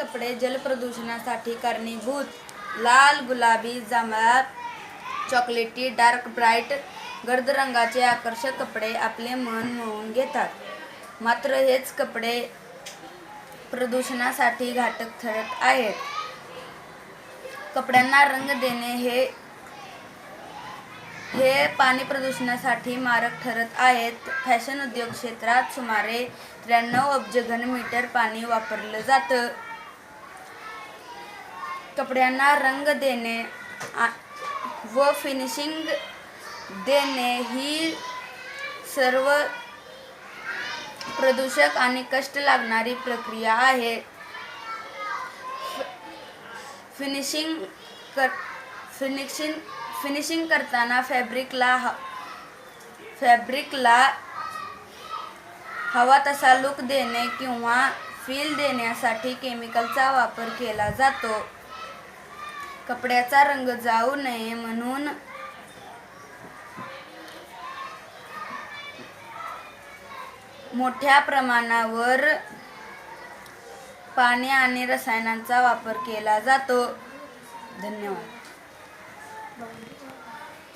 कपडे जलप्रदूषणासाठी कारणीभूत लाल गुलाबी जांभळा चॉकलेटी डार्क ब्राईट गर्द रंगाचे आकर्षक कपडे आपले मन मोहून घेतात. मात्र हेच कपडे प्रदूषणासाठी घातक ठरत आहेत. कपड्यांना रंग देणे हे हे पाणी प्रदूषणासाठी मारक ठरत आहेत. फॅशन उद्योग क्षेत्रात सुमारे त्र्याण्णव अब्ज घनमीटर पाणी वापरलं जातं. कपड्यांना रंग देणे व फिनिशिंग देणे ही सर्व प्रदूषक आणि कष्ट लागणारी प्रक्रिया आहे. फिनिशिंग कर फिनिशिंग फिनिशिंग करताना फॅब्रिकला फॅब्रिकला हवा तसा लुक देणे किंवा फील देण्यासाठी केमिकलचा वापर केला जातो. कपड्याचा रंग जाऊ नये म्हणून मोठ्या प्रमाणावर पाणी आणि रसायनांचा वापर केला जातो. धन्यवाद.